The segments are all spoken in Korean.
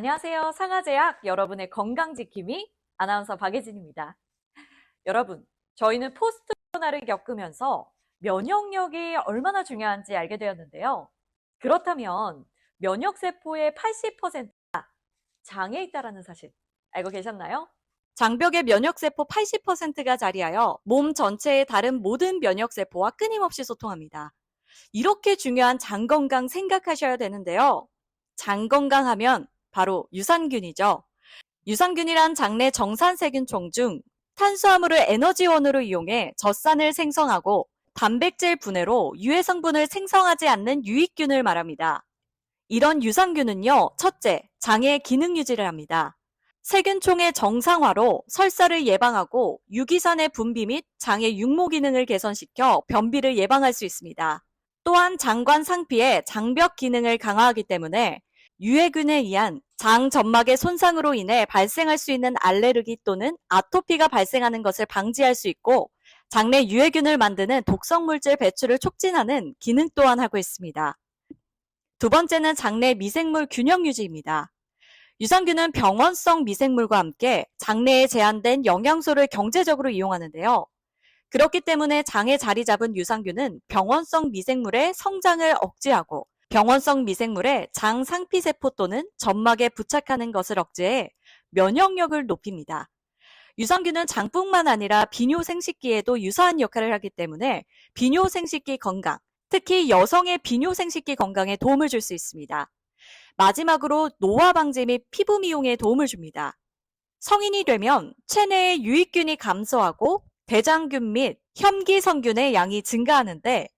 안녕하세요. 상하제약 여러분의 건강 지킴이 아나운서 박예진입니다. 여러분, 저희는 포스트 코로나를 겪으면서 면역력이 얼마나 중요한지 알게 되었는데요. 그렇다면 면역 세포의 80%가 장에 있다라는 사실 알고 계셨나요? 장벽의 면역세포 80%가 자리하여 몸 전체의 다른 모든 면역세포와 끊임없이 소통합니다. 이렇게 중요한 장 건강 생각하셔야 되는데요. 장 건강하면 바로 유산균이죠. 유산균이란 장내 정산세균총 중 탄수화물을 에너지원으로 이용해 젖산을 생성하고 단백질 분해로 유해 성분을 생성하지 않는 유익균을 말합니다. 이런 유산균은요, 첫째, 장의 기능 유지를 합니다. 세균총의 정상화로 설사를 예방하고 유기산의 분비 및 장의 육모 기능을 개선시켜 변비를 예방할 수 있습니다. 또한 장관 상피의 장벽 기능을 강화하기 때문에 유해균에 의한 장 점막의 손상으로 인해 발생할 수 있는 알레르기 또는 아토피가 발생하는 것을 방지할 수 있고 장내 유해균을 만드는 독성 물질 배출을 촉진하는 기능 또한 하고 있습니다. 두 번째는 장내 미생물 균형 유지입니다. 유산균은 병원성 미생물과 함께 장내에 제한된 영양소를 경제적으로 이용하는데요. 그렇기 때문에 장에 자리 잡은 유산균은 병원성 미생물의 성장을 억제하고 병원성 미생물의 장 상피세포 또는 점막에 부착하는 것을 억제해 면역력을 높입니다. 유산균은 장뿐만 아니라 비뇨 생식기에도 유사한 역할을 하기 때문에 비뇨 생식기 건강, 특히 여성의 비뇨 생식기 건강에 도움을 줄 수 있습니다. 마지막으로 노화 방지 및 피부 미용에 도움을 줍니다. 성인이 되면 체내의 유익균이 감소하고 대장균 및 혐기성균의 양이 증가하는데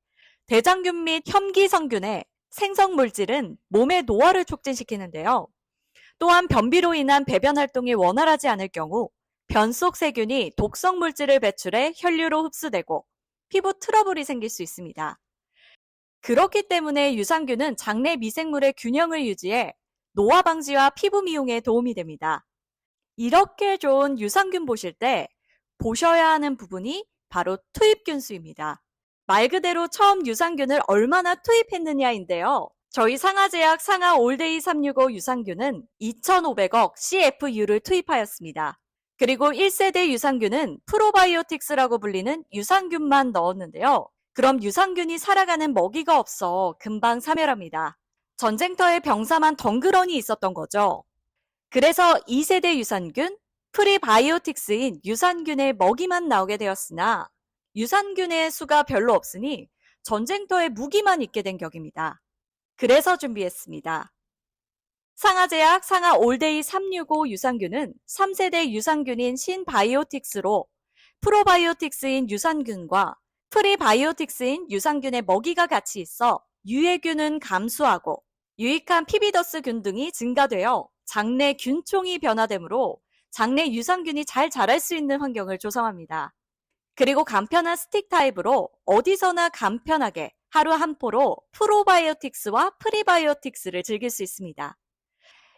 대장균 및 혐기성균의 생성 물질은 몸의 노화를 촉진시키는데요. 또한 변비로 인한 배변 활동이 원활하지 않을 경우 변 속 세균이 독성 물질을 배출해 혈류로 흡수되고 피부 트러블이 생길 수 있습니다. 그렇기 때문에 유산균은 장내 미생물의 균형을 유지해 노화 방지와 피부 미용에 도움이 됩니다. 이렇게 좋은 유산균 보실 때 보셔야 하는 부분이 바로 투입균 수입니다. 말 그대로 처음 유산균을 얼마나 투입했느냐인데요. 저희 상하제약 상하 올데이 365 유산균은 2,500억 CFU를 투입하였습니다. 그리고 1세대 유산균은 프로바이오틱스라고 불리는 유산균만 넣었는데요. 그럼 유산균이 살아가는 먹이가 없어 금방 사멸합니다. 전쟁터에 병사만 덩그러니 있었던 거죠. 그래서 2세대 유산균, 프리바이오틱스인 유산균의 먹이만 나오게 되었으나 유산균의 수가 별로 없으니 전쟁터에 무기만 있게 된 격입니다. 그래서 준비했습니다. 상하제약 상하 올데이 365 유산균은 3세대 유산균인 신바이오틱스로 프로바이오틱스인 유산균과 프리바이오틱스인 유산균의 먹이가 같이 있어 유해균은 감소하고 유익한 피비더스균 등이 증가되어 장내 균총이 변화되므로 장내 유산균이 잘 자랄 수 있는 환경을 조성합니다. 그리고 간편한 스틱 타입으로 어디서나 간편하게 하루 한 포로 프로바이오틱스와 프리바이오틱스를 즐길 수 있습니다.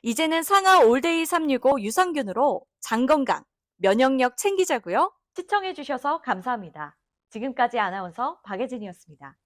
이제는 상하 올데이 365 유산균으로 장 건강, 면역력 챙기자고요. 시청해주셔서 감사합니다. 지금까지 아나운서 박예진이었습니다.